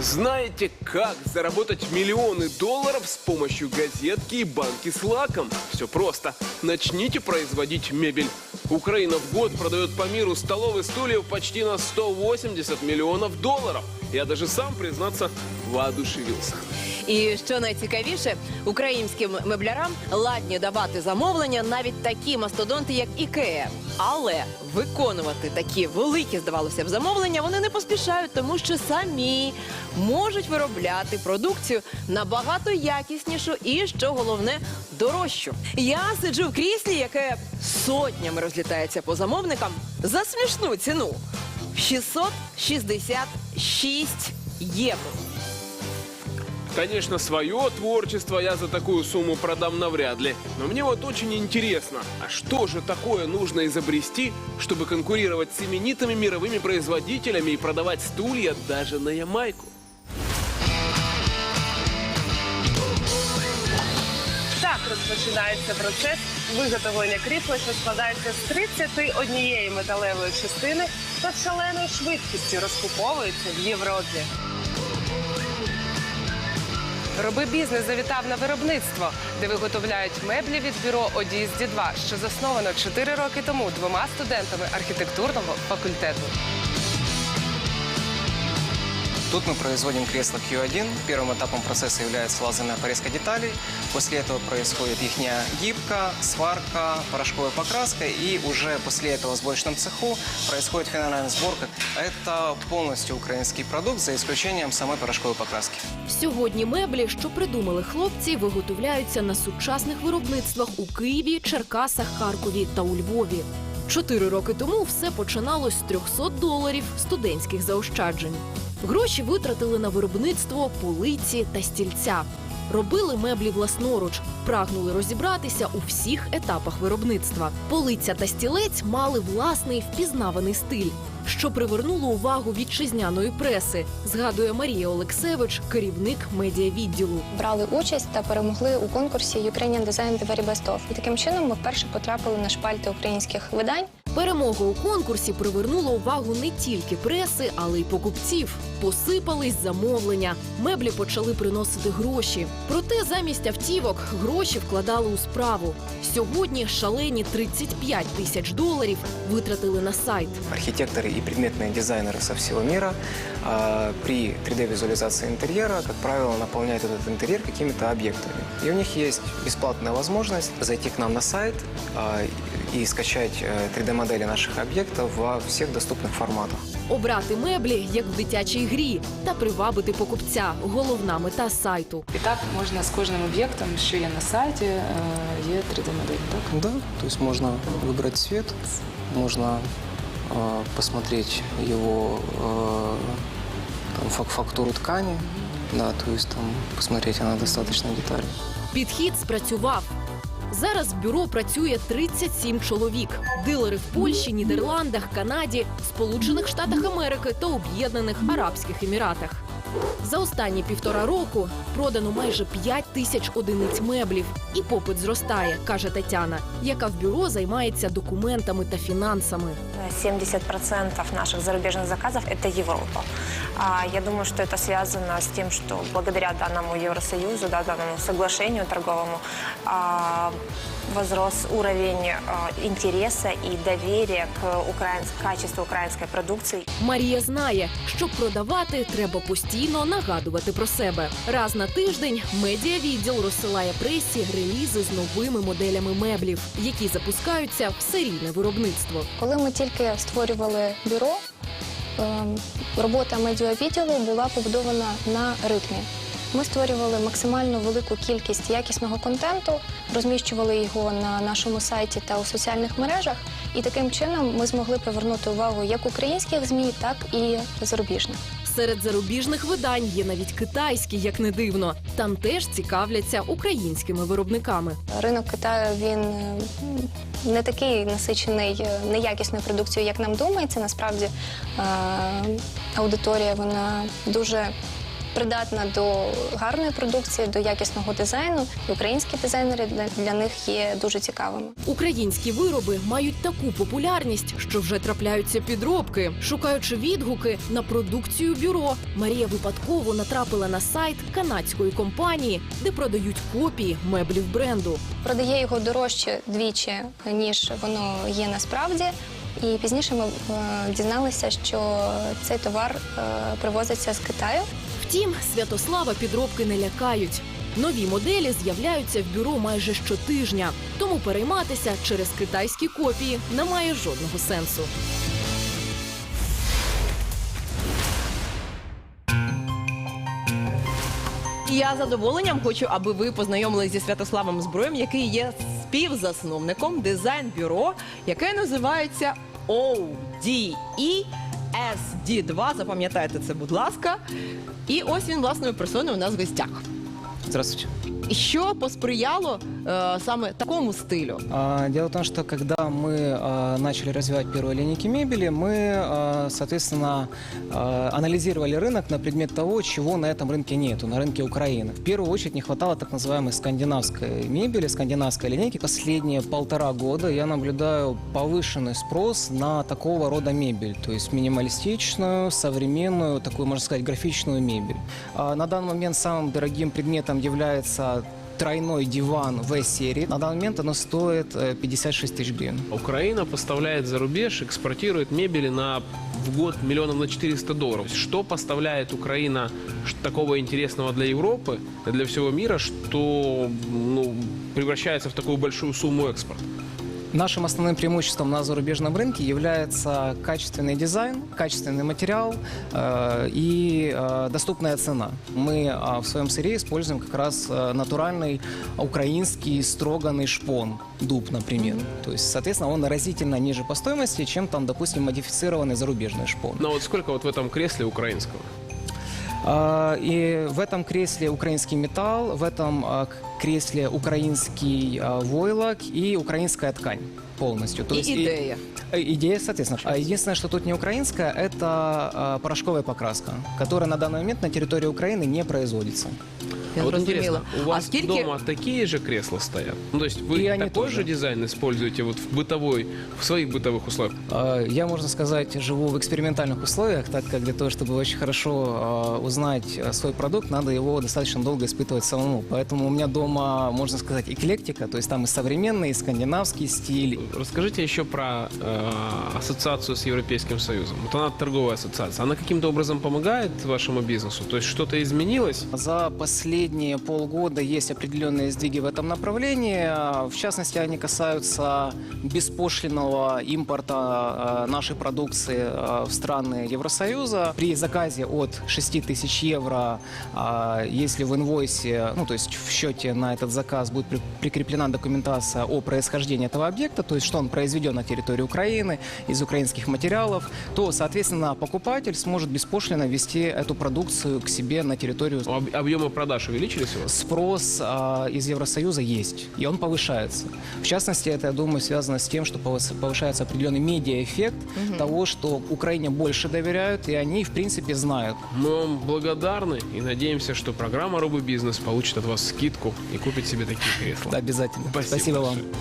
Знаете, как заработать миллионы долларов с помощью газетки и банки с лаком? Все просто. Начните производить мебель. Украина в год продает по миру столов и стульев почти на 180 миллионов долларов. Я даже сам, признаться, воодушевился. І що найцікавіше, українським меблярам ладні давати замовлення навіть такі мастодонти, як Ікея. Але виконувати такі великі, здавалося б, замовлення вони не поспішають, тому що самі можуть виробляти продукцію набагато якіснішу і, що головне, дорожчу. Я сиджу в кріслі, яке сотнями розлітається по замовникам за смішну ціну 666 євро. Конечно, свое творчество я за такую сумму продам навряд ли. Но мне вот очень интересно, а что же такое нужно изобрести, чтобы конкурировать с именитыми мировыми производителями и продавать стулья даже на Ямайку? Так розпочинається процес виготовлення крісла, що складається з 31 металевої частини та з шаленою швидкістю розкуповується в Європі. Роби бізнес завітав на виробництво, де виготовляють меблі від бюро Одіїзді 2 що засновано 4 роки тому двома студентами архітектурного факультету. Тут мы производим кресло Q1. Первым этапом процесса является лазерная порезка деталей. После этого происходит их гибка, сварка, порошковая покраска. И уже после этого в сборочном цеху происходит финальная сборка. Это полностью украинский продукт, за исключением самой порошковой покраски. Сьогодні меблі, що придумали хлопці, виготовляються на сучасних виробництвах у Києві, Черкасах, Харкові та у Львові. Чотири роки тому все починалось з 300 доларів студентських заощаджень. Гроші витратили на виробництво полиці та стільця. Робили меблі власноруч, прагнули розібратися у всіх етапах виробництва. Полиця та стілець мали власний впізнаваний стиль, що привернуло увагу вітчизняної преси, згадує Марія Олексевич, керівник медіавідділу. брали участь та перемогли у конкурсі Ukrainian Design The Very Best Of. І таким чином ми вперше потрапили на шпальти українських видань. Перемога у конкурсі привернула увагу не тільки преси, але й покупців. Посипались замовлення. Меблі почали приносити гроші. Проте замість автівок гроші вкладали у справу. Сьогодні шалені 35 тисяч доларів витратили на сайт. Архитекторы и предметные дизайнеры со всего мира а, при 3D-визуализации интерьера, как правило, наполняют этот интерьер какими-то объектами. И у них есть бесплатная возможность зайти к нам на сайт а, и скачать э, 3D-модели наших объектов во всех доступных форматах. Обрати меблі як в дитячій грі та привабити покупця. Головна мета сайту. І так можна з кожним об'єктом, що є на сайті, е, є 3D-модель, так? Да, то есть можно выбрать цвет, можно э, посмотреть его э, там, фак- фактуру ткани, да, то есть там посмотреть она достаточно детально. Підхід спрацював. Зараз бюро працює 37 чоловік. Дилери в Польщі, Нідерландах, Канаді, Сполучених Штатах Америки та Об'єднаних Арабських Еміратах. За останні півтора року продано майже 5 тисяч одиниць меблів, і попит зростає, каже Тетяна, яка в бюро займається документами та фінансами. 70% наших зарубежных заказов – это Европа. А, Я думаю, что это связано с тем, что благодаря данному Евросоюзу, да, данному соглашению торговому, а, возрос уровень интереса и доверия к украинс- качеству украинской продукции. Марія знає, щоб продавати, треба постійно нагадувати про себе. Раз на тиждень медіавідділ розсилає пресі релізи з новими моделями меблів, які запускаються в серійне виробництво. Коли ми тільки створювали бюро, робота медіавідділу була побудована на ритмі. Ми створювали максимально велику кількість якісного контенту, розміщували його на нашому сайті та у соціальних мережах, і таким чином ми змогли привернути увагу як українських змі, так і зарубіжних. Серед зарубіжних видань є навіть китайські, як не дивно. Там теж цікавляться українськими виробниками. Ринок Китаю він не такий насичений е, неякісною продукцією, як нам думається. Насправді е, аудиторія вона дуже придатна до гарної продукції, до якісного дизайну. І українські дизайнери для, для них є дуже цікавими. Українські вироби мають таку популярність, що вже трапляються підробки. Шукаючи відгуки на продукцію бюро, Марія випадково натрапила на сайт канадської компанії, де продають копії меблів бренду. Продає його дорожче двічі, ніж воно є насправді. І пізніше ми е, дізналися, що цей товар е, привозиться з Китаю. Втім, Святослава підробки не лякають. Нові моделі з'являються в бюро майже щотижня, тому перейматися через китайські копії немає жодного сенсу. Я задоволенням хочу, аби ви познайомилися зі Святославом Зброєм, який є співзасновником дизайн-бюро, яке називається ODE SD2. Запам'ятайте це, будь ласка. І ось він власною персоною у нас в гостях. Здравствуйте. Що посприяло е, саме такому стилю? А, Дело в том, что когда мы а, начали развивать первые линейки мебели, мы, а, соответственно, а, анализировали рынок на предмет того, чего на этом рынке нету, на рынке Украины. В первую очередь не хватало так называемой скандинавской мебели, скандинавской линейки. Последние полтора года я наблюдаю повышенный спрос на такого рода мебель, то есть минималистичную, современную, такую, можно сказать, графичную мебель. А, На данный момент самым дорогим предметом является тройной диван В-серии. На данный момент оно стоит э, 56 тысяч гривен. Украина поставляет за рубеж, экспортирует мебели на в год миллионов на 400 долларов. Что поставляет Украина ш- такого интересного для Европы, для всего мира, что ну, превращается в такую большую сумму экспорта? Нашим основным преимуществом на зарубежном рынке является качественный дизайн, качественный материал э, и э, доступная цена. Мы э, в своем сырье используем как раз э, натуральный украинский строганный шпон, дуб, например. То есть, соответственно, он разительно ниже по стоимости, чем там, допустим, модифицированный зарубежный шпон. Но вот сколько вот в этом кресле украинского? А, И в этом кресле украинский металл, в этом а, к- кресле украинский а, войлок и украинская ткань полностью. То І есть и- ідея. Э, Идея, соответственно. А Единственное, что тут не украинская, это а, порошковая покраска, которая на данный момент на территории Украины не производится. Я вот зрозуміла. интересно, у вас а скільки дома такие же кресла стоят? Ну, то есть вы И они такой тоже. же дизайн используете вот в бытовой, в своих бытовых условиях? А, Я, можно сказать, живу в экспериментальных условиях, так как для того, чтобы очень хорошо а, узнать а, свой продукт, надо его достаточно долго испытывать самому. Поэтому у меня дома, можно сказать, эклектика, то есть там и современный, и скандинавский стиль, Расскажите еще про э, ассоциацию с Европейским Союзом. Вот она торговая ассоциация. Она каким-то образом помогает вашему бизнесу? То есть что-то изменилось? За последние полгода есть определенные сдвиги в этом направлении. В частности, они касаются беспошлиного импорта а, нашей продукции а, в страны Евросоюза. При заказе от 6 тысяч евро, а, если в инвойсе, ну то есть в счете на этот заказ будет при- прикреплена документация о происхождении этого объекта, то есть что он произведен на территории Украины из украинских материалов, то, соответственно, покупатель сможет беспошлино ввести эту продукцию к себе на территорию Об- объемы продаж увеличились у вас? спрос а, из Евросоюза есть, и он повышается. В частности, это, я думаю, связано с тем, что повыс- повышается определенный медиаэффект того, что Украине больше доверяют, и они, в принципе, знают. Мы вам благодарны и надеемся, что программа «Робы Бизнес» получит от вас скидку и купит себе такие кресла. Обязательно. Спасибо Спасибо вам. большое.